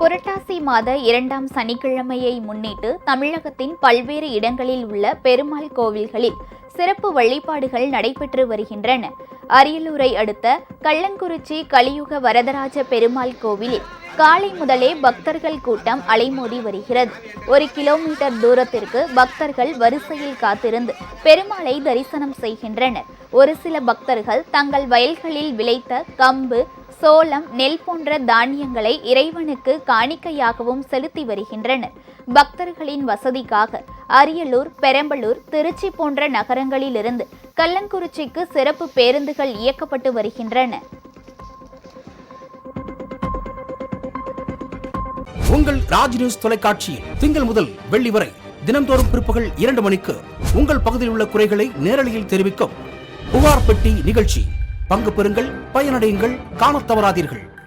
புரட்டாசி மாத இரண்டாம் சனிக்கிழமையை முன்னிட்டு தமிழகத்தின் பல்வேறு இடங்களில் உள்ள பெருமாள் கோவில்களில் சிறப்பு வழிபாடுகள் நடைபெற்று வருகின்றன. அரியலூரை அடுத்த கள்ளங்குறிச்சி கலியுக வரதராஜ பெருமாள் கோவிலில் காலை முதலே பக்தர்கள் கூட்டம் அலைமோதி வருகிறது. ஒரு கிலோமீட்டர் தூரத்திற்கு பக்தர்கள் வரிசையில் காத்திருந்து பெருமாளை தரிசனம் செய்கின்றனர். ஒரு சில பக்தர்கள் தங்கள் வயல்களில் விளைத்த கம்பு சோளம் நெல் போன்ற தானியங்களை இறைவனுக்கு காணிக்கையாகவும் செலுத்தி வருகின்றனர். பக்தர்களின் வசதிக்காக அரியலூர் பெரம்பலூர் திருச்சி போன்ற நகரங்களிலிருந்து கள்ளங்குறிச்சிக்கு சிறப்பு பேருந்துகள் இயக்கப்பட்டு வருகின்றன. உங்கள் ராஜ் நியூஸ் தொலைக்காட்சியில் திங்கள் முதல் வெள்ளி வரை தினந்தோறும் பிற்பகல் இரண்டு மணிக்கு உங்கள் பகுதியில் உள்ள குறைகளை நேரலையில் தெரிவிக்கும் புகார் பெட்டி நிகழ்ச்சி. பங்கு பெறுங்கள் பயனடையுங்கள் காணத் தவறாதீர்கள்.